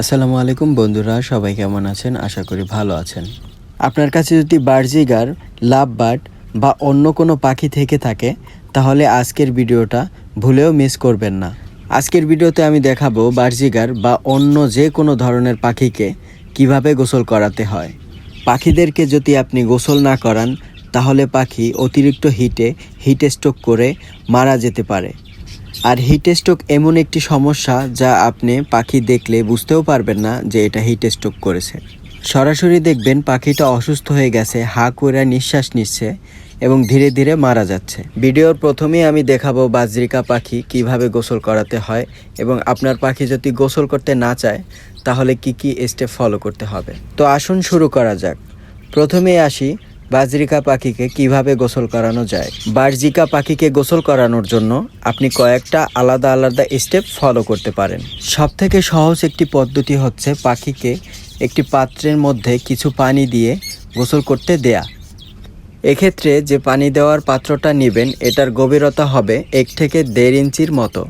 আসসালামু আলাইকুম বন্ধুরা, সবাই কেমন আছেন? আশা করি ভালো আছেন। আপনার কাছে যদি বার্জিগার লাভ বার্ড বা অন্য কোনো পাখি থেকে থাকে, তাহলে আজকের ভিডিওটা ভুলেও মিস করবেন না। আজকের ভিডিওতে আমি দেখাবো বার্জিগার বা অন্য যে কোনো ধরনের পাখিকে কীভাবে গোসল করাতে হয়। পাখিদেরকে যদি আপনি গোসল না করান, তাহলে পাখি অতিরিক্ত হিটে হিট স্ট্রোক করে মারা যেতে পারে। আর হিট স্ট্রোক এমন একটি সমস্যা যা আপনি পাখি দেখলে বুঝতেও পারবেন না যে এটা হিট স্ট্রোক করেছে। সরাসরি দেখবেন পাখিটা অসুস্থ হয়ে গেছে, হা করে নিঃশ্বাস নিচ্ছে এবং ধীরে ধীরে মারা যাচ্ছে। ভিডিওর প্রথমেই আমি দেখাবো বাজরিকা পাখি কীভাবে গোসল করাতে হয় এবং আপনার পাখি যদি গোসল করতে না চায়, তাহলে কি কি স্টেপ ফলো করতে হবে। তো আসুন শুরু করা যাক। প্রথমেই আসি বাজরিকা পাখিকে কীভাবে গোসল করানো যায়? বার্জিকা পাখিকে গোসল করানোর জন্য আপনি কয়েকটা আলাদা আলাদা স্টেপ ফলো করতে পারেন। সব থেকে সহজ একটি পদ্ধতি হচ্ছে পাখিকে একটি পাত্রের মধ্যে কিছু পানি দিয়ে গোসল করতে দেয়া। এক্ষেত্রে যে পানি দেওয়ার পাত্রটা নেবেন, এটার গভীরতা হবে এক থেকে দেড় ইঞ্চির মতো।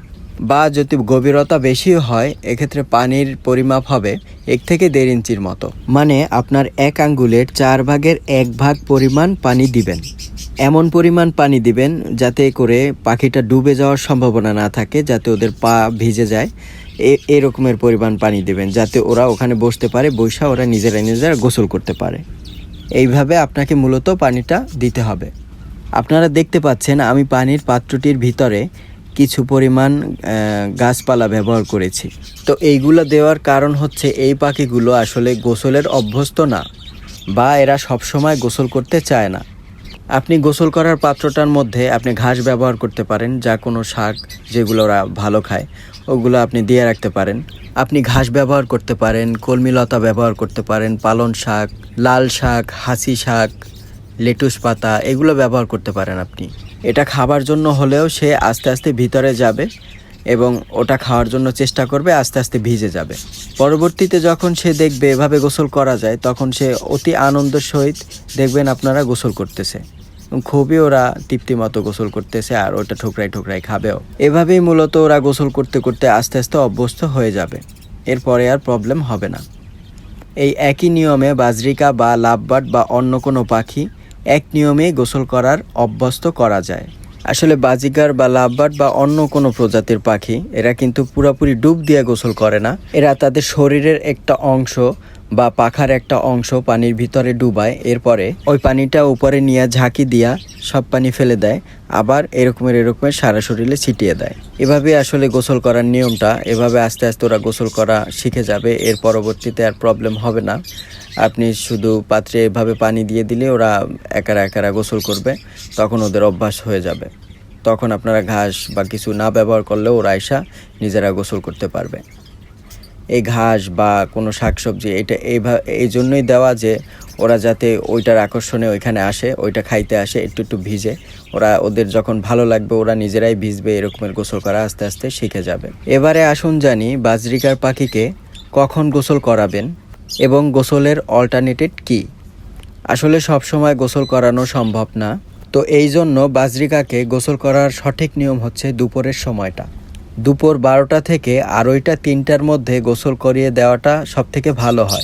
বা যদি গভীরতা বেশি হয়, এক্ষেত্রে পানির পরিমাপ হবে এক থেকে দেড় ইঞ্চির মতো। মানে আপনার এক আঙ্গুলের চার ভাগের এক ভাগ পরিমাণ পানি দিবেন। এমন পরিমাণ পানি দিবেন যাতে করে পাখিটা ডুবে যাওয়ার সম্ভাবনা না থাকে, যাতে ওদের পা ভিজে যায়। এরকমের পরিমাণ পানি দিবেন, যাতে ওরা ওখানে বসতে পারে, বৈশা ওরা নিজেরা নিজেরা গোসল করতে পারে। এইভাবে আপনাকে মূলত পানিটা দিতে হবে। আপনারা দেখতে পাচ্ছেন আমি পানির পাত্রটির ভিতরে কিছু পরিমাণ গাছপালা ব্যবহার করেছি। তো এইগুলো দেওয়ার কারণ হচ্ছে এই পাখিগুলো আসলে গোসলের অভ্যস্ত না, বা এরা সবসময় গোসল করতে চায় না। আপনি গোসল করার পাত্রটার মধ্যে আপনি ঘাস ব্যবহার করতে পারেন, যা কোনো শাক যেগুলো ওরা ভালো খায়, ওগুলো আপনি দিয়ে রাখতে পারেন। আপনি ঘাস ব্যবহার করতে পারেন কলমিলতা ব্যবহার করতে পারেন পালন শাক, লাল শাক, হাসি শাক, লেটুস পাতা, এগুলো ব্যবহার করতে পারেন আপনি। এটা খাবার জন্য হলেও সে আস্তে আস্তে ভিতরে যাবে এবং ওটা খাওয়ার জন্য চেষ্টা করবে, আস্তে আস্তে ভিজে যাবে। পরবর্তীতে যখন সে দেখবে এভাবে গোসল করা যায়, তখন সে অতি আনন্দের সহিত দেখবেন আপনারা গোসল করতেছে। খুবই ওরা তৃপ্তি মতো গোসল করতেছে আর ওটা ঠোকরাই ঠোকরাই খাবেও। এভাবেই মূলত ওরা গোসল করতে করতে আস্তে আস্তে অভ্যস্ত হয়ে যাবে। এরপরে আর প্রবলেম হবে না। এই একই নিয়মে বাজরিকা বা লাভবার্ড বা অন্য কোনো পাখি এক নিয়মে গোসল করার অভ্যস্ত করা যায়। আসলে বাজিগার বা লাভবার্ড বা অন্য কোনো প্রজাতির পাখি, এরা কিন্তু পুরোপুরি ডুব দিয়ে গোসল করে না। এরা তাদের শরীরের একটা অংশ বা পাখার একটা অংশ পানির ভিতরে ডুবায়। এরপরে ওই পানিটা উপরে নিয়ে ঝাঁকি দিয়া সব পানি ফেলে দেয়, আবার এরকমের এরকমের সারা শরীরে ছিটিয়ে দেয়। এভাবে আসলে গোসল করার নিয়মটা, এভাবে আস্তে আস্তে ওরা গোসল করা শিখে যাবে, এর পরবর্তীতে আর প্রবলেম হবে না। আপনি শুধু পাত্রে এভাবে পানি দিয়ে দিলে ওরা একারা একারা গোসল করবে, তখন ওদের অভ্যাস হয়ে যাবে। তখন আপনারা ঘাস বা কিছু না ব্যবহার করলেও ওরা আয়সা নিজেরা গোসল করতে পারবে। এই ঘাস বা কোনো শাকসবজি এটা এইভাবে এই জন্যই দেওয়া যে ওরা যাতে ওইটার আকর্ষণে ওইখানে আসে, ওইটা খাইতে আসে, একটু একটু ভিজে। ওরা, ওদের যখন ভালো লাগবে, ওরা নিজেরাই ভিজবে, এরকমের গোসল করা আস্তে আস্তে শিখে যাবে। এবারে আসুন জানি বাজরিকার পাখিকে কখন গোসল করাবেন এবং গোসলের অল্টারনেটিভ কী? আসলে সব সময় গোসল করানো সম্ভব না। তো এই জন্য বাজরিকাকে গোসল করার সঠিক নিয়ম হচ্ছে দুপুরের সময়টা। দুপুর বারোটা থেকে আড়াইটা তিনটার মধ্যে গোসল করিয়ে দেওয়াটা সব থেকে ভালো হয়।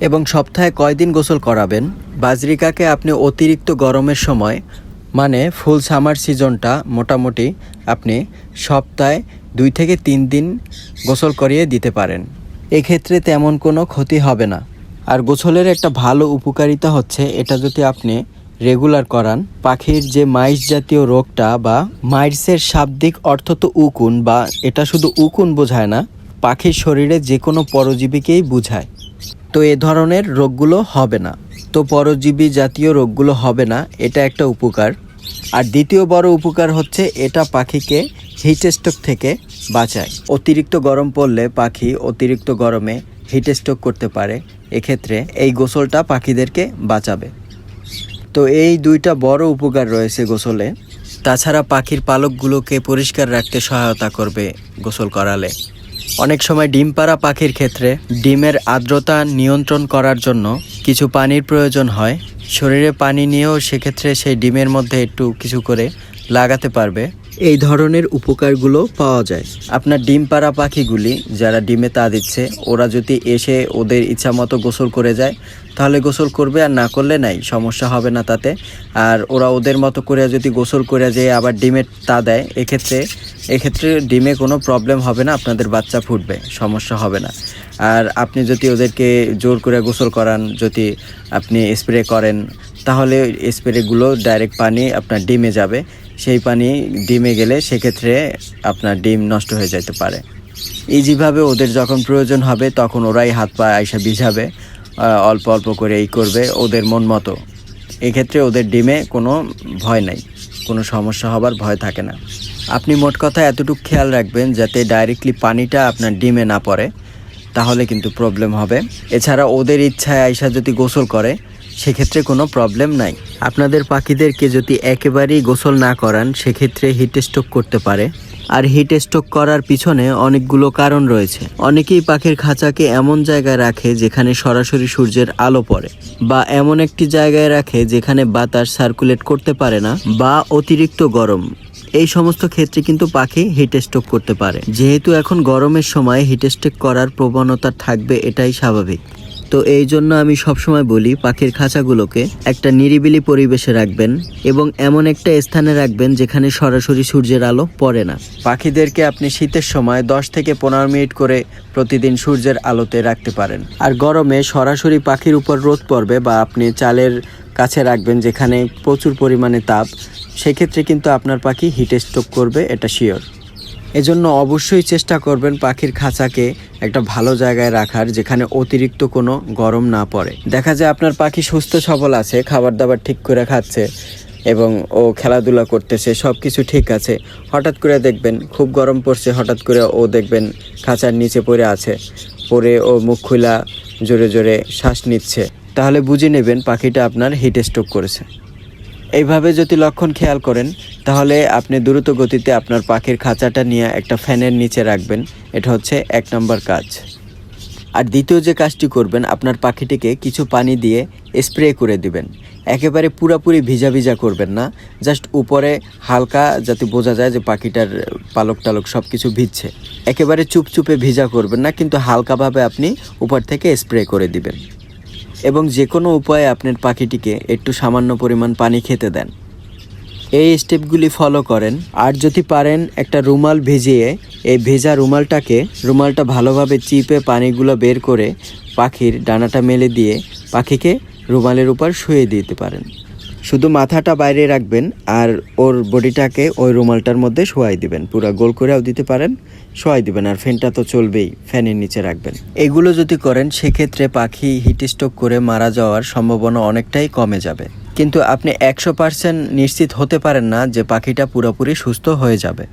এবং সপ্তাহে কয়দিন গোসল করাবেন? বাজরিকাকে আপনি অতিরিক্ত গরমের সময় মানে ফুল সামার সিজনটা মোটামুটি আপনি সপ্তাহে দুই থেকে তিন দিন গোসল করিয়ে দিতে পারেন। এক্ষেত্রে তেমন কোনো ক্ষতি হবে না। আর গোসলের একটা ভালো উপকারিতা হচ্ছে এটা যদি আপনি রেগুলার করান। পাখির যে মাইস জাতীয় রোগটা বা মাইসের শাব্দিক অর্থ তো উকুন বা এটা শুধু উকুন বোঝায় না, পাখির শরীরে যে কোনো পরজীবীকেই বোঝায়। তো এ ধরনের রোগগুলো হবে না। তো পরজীবী জাতীয় রোগগুলো হবে না, এটা একটা উপকার। আর দ্বিতীয় বড় উপকার হচ্ছে এটা পাখিকে হিট স্ট্রোক থেকে বাঁচায়। অতিরিক্ত গরম পড়লে পাখি অতিরিক্ত গরমে হিট স্ট্রোক করতে পারে। এক্ষেত্রে এই গোসলটা পাখিদেরকে বাঁচাবে। তো এই দুইটা বড় উপকার রয়েছে গোসলে। তাছাড়া পাখির পালকগুলোকে পরিষ্কার রাখতে সহায়তা করবে গোসল করালে। অনেক সময় ডিম পাড়া পাখির ক্ষেত্রে ডিমের আর্দ্রতা নিয়ন্ত্রণ করার জন্য কিছু পানির প্রয়োজন হয়। শরীরে পানি নিয়েও সেক্ষেত্রে সেই ডিমের মধ্যে একটু কিছু করে লাগাতে পারবে। এই ধরনের উপকারগুলো পাওয়া যায়। আপনার ডিম পাড়া পাখিগুলি যারা ডিমে তা দিচ্ছে, ওরা যদি এসে ওদের ইচ্ছা মতো গোসল করে যায়, তাহলে গোসল করবে আর না করলে নাই, সমস্যা হবে না তাতে। আর ওরা ওদের মতো করে যদি গোসল করে যেয়ে আবার ডিমের তা দেয়, এক্ষেত্রে এক্ষেত্রে ডিমে কোনো প্রবলেম হবে না, আপনাদের বাচ্চা ফুটবে, সমস্যা হবে না। আর আপনি যদি ওদেরকে জোর করে গোসল করান, যদি আপনি স্প্রে করেন, তাহলে স্প্রেগুলো ডাইরেক্ট পানি আপনার ডিমে যাবে। সেই পানি ডিমে গেলে সেক্ষেত্রে আপনার ডিম নষ্ট হয়ে যেতে পারে। ইজিভাবে ওদের যখন প্রয়োজন হবে, তখন ওরাই হাত পা আইসা ভিজাবে অল্প অল্প করে এই করবে ওদের মন মতো। এক্ষেত্রে ওদের ডিমে কোনো ভয় নাই, কোনো সমস্যা হবার ভয় থাকে না। আপনি মোট কথা এতটুকু খেয়াল রাখবেন যাতে ডাইরেক্টলি পানিটা আপনার ডিমে না পড়ে, তাহলে কিন্তু প্রবলেম হবে। এছাড়া ওদের ইচ্ছায় আইসা যদি গোসল করে, সেক্ষেত্রে কোনো প্রবলেম নাই। আপনাদের পাখিদেরকে যদি একেবারেই গোসল না করান, সেক্ষেত্রে হিট স্ট্রোক করতে পারে। আর হিট স্ট্রোক করার পিছনে অনেকগুলো কারণ রয়েছে। অনেকেই পাখির খাঁচাকে এমন জায়গায় রাখে যেখানে সরাসরি সূর্যের আলো পড়ে, বা এমন একটি জায়গায় রাখে যেখানে বাতাস সার্কুলেট করতে পারে না, বা অতিরিক্ত গরম। এই সমস্ত ক্ষেত্রে কিন্তু পাখি হিট স্ট্রোক করতে পারে। যেহেতু এখন গরমের সময় হিট স্ট্রোক করার প্রবণতা থাকবে, এটাই স্বাভাবিক। তো এই জন্য আমি সবসময় বলি, পাখির খাঁচাগুলোকে একটা নিরিবিলি পরিবেশে রাখবেন এবং এমন একটা স্থানে রাখবেন যেখানে সরাসরি সূর্যের আলো পড়ে না। পাখিদেরকে আপনি শীতের সময় দশ থেকে পনেরো মিনিট করে প্রতিদিন সূর্যের আলোতে রাখতে পারেন। আর গরমে সরাসরি পাখির উপর রোদ পড়বে বা আপনি চালের কাছে রাখবেন যেখানে প্রচুর পরিমাণে তাপ সেক্ষেত্রে কিন্তু আপনার পাখি হিট স্ট্রোক করবে, এটা শিওর এজন্য অবশ্যই চেষ্টা করবেন পাখির খাঁচাকে একটা ভালো জায়গায় রাখার, যেখানে অতিরিক্ত কোনো গরম না পড়ে। দেখা যায় আপনার পাখি সুস্থ সবল আছে খাবার দাবার ঠিক করে খাচ্ছে এবং ও খেলাধুলা করতেছে সব কিছু ঠিক আছে। হঠাৎ করে দেখবেন খুব গরম পড়ছে, হঠাৎ করে ও দেখবেন খাঁচার নিচে পড়ে আছে পরে ও মুখ খোলা, জোরে জোরে শ্বাস নিচ্ছে। তাহলে বুঝে নেবেন পাখিটা আপনার হিট স্ট্রোক করেছে। এইভাবে যদি লক্ষণ খেয়াল করেন, তাহলে আপনি দ্রুত গতিতে আপনার পাখির খাঁচাটা নিয়ে একটা ফ্যানের নিচে রাখবেন। এটা হচ্ছে এক নম্বর কাজ। আর দ্বিতীয় যে কাজটি করবেন, আপনার পাখিটিকে কিছু পানি দিয়ে স্প্রে করে দিবেন। একেবারে পুরাপুরি ভিজা ভিজা করবেন না, জাস্ট উপরে হালকা যাতে বোঝা যায় যে পাখিটার পালক টালক সব কিছু ভিজছে। একেবারে চুপচুপে ভিজা করবেন না, কিন্তু হালকাভাবে আপনি উপর থেকে স্প্রে করে দিবেন। এবং যে কোনো উপায়ে আপনার পাখিটিকে একটু সামান্য পরিমাণ পানি খেতে দেন। এই স্টেপগুলি ফলো করেন। আর যদি পারেন একটা রুমাল ভিজিয়ে এই ভেজা রুমালটাকে, রুমালটা ভালোভাবে চিপে পানিগুলো বের করে পাখির ডানাটা মেলে দিয়ে পাখিকে রুমালের উপর শুয়ে দিতে পারেন। শুধু মাথাটা বাইরে রাখবেন আর ওর বডিটাকে ওই রুমালটার মধ্যে শোয়াই দিবেন। পুরো গোল করেও দিতে পারেন। শোয়াই দিবেন আর ফ্যানটা তো চলবেই, ফ্যানের নিচে রাখবেন। এগুলো যদি করেন, সেক্ষেত্রে পাখি হিট স্ট্রোক করে মারা যাওয়ার সম্ভাবনা অনেকটাই কমে যাবে। কিন্তু আপনি একশো পার্সেন্ট নিশ্চিত হতে পারেন না যে পাখিটা পুরোপুরি সুস্থ হয়ে যাবে।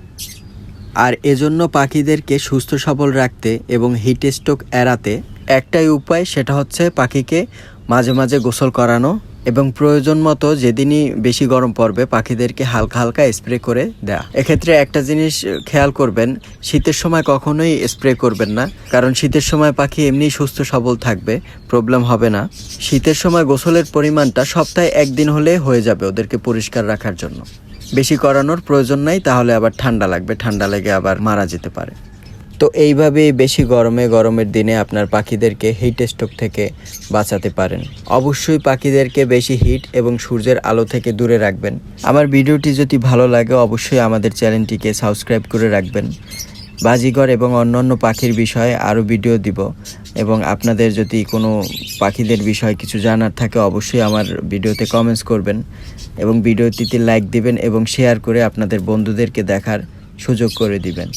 আর এজন্য পাখিদেরকে সুস্থ সবল রাখতে এবং হিট স্ট্রোক এড়াতে একটাই উপায়, সেটা হচ্ছে পাখিকে মাঝে মাঝে গোসল করানো এবং প্রয়োজন মতো যেদিনই বেশি গরম পড়বে, পাখিদেরকে হালকা হালকা স্প্রে করে দেয়া। এক্ষেত্রে একটা জিনিস খেয়াল করবেন, শীতের সময় কখনোই স্প্রে করবেন না, কারণ শীতের সময় পাখি এমনি সুস্থ সবল থাকবে, প্রবলেম হবে না। শীতের সময় গোসলের পরিমাণটা সপ্তাহে একদিন হলে হয়ে যাবে ওদেরকে পরিষ্কার রাখার জন্য। বেশি করানোর প্রয়োজন নাই, তাহলে আবার ঠান্ডা লাগবে, ঠান্ডা লেগে আবার মারা যেতে পারে। তো এইভাবেই বেশি গরমে গরমের দিনে আপনার পাখিদেরকে হিট স্ট্রোক থেকে বাঁচাতে পারেন। অবশ্যই পাখিদেরকে বেশি হিট এবং সূর্যের আলো থেকে দূরে রাখবেন। আমার ভিডিওটি যদি ভালো লাগে, অবশ্যই আমাদের চ্যানেলটিকে সাবস্ক্রাইব করে রাখবেন। বাজিগর এবং অন্যান্য পাখির বিষয়ে আরও ভিডিও দিব এবং আপনাদের যদি কোনো পাখিদের বিষয়ে কিছু জানার থাকে, অবশ্যই আমার ভিডিওতে কমেন্টস করবেন এবং ভিডিওটিতে লাইক দিবেন এবং শেয়ার করে আপনাদের বন্ধুদেরকে দেখার সুযোগ করে দিবেন।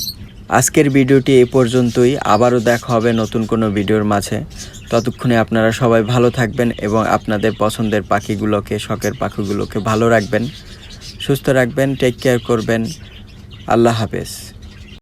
আজকের ভিডিওটি এই পর্যন্তই। আবারও দেখা হবে নতুন কোনো ভিডিওর মাঝে। ততক্ষণে আপনারা সবাই ভালো থাকবেন এবং আপনাদের পছন্দের পাখিগুলোকে, শখের পাখিগুলোকে ভালো রাখবেন, সুস্থ রাখবেন টেক কেয়ার করবেন। আল্লাহ হাফেজ।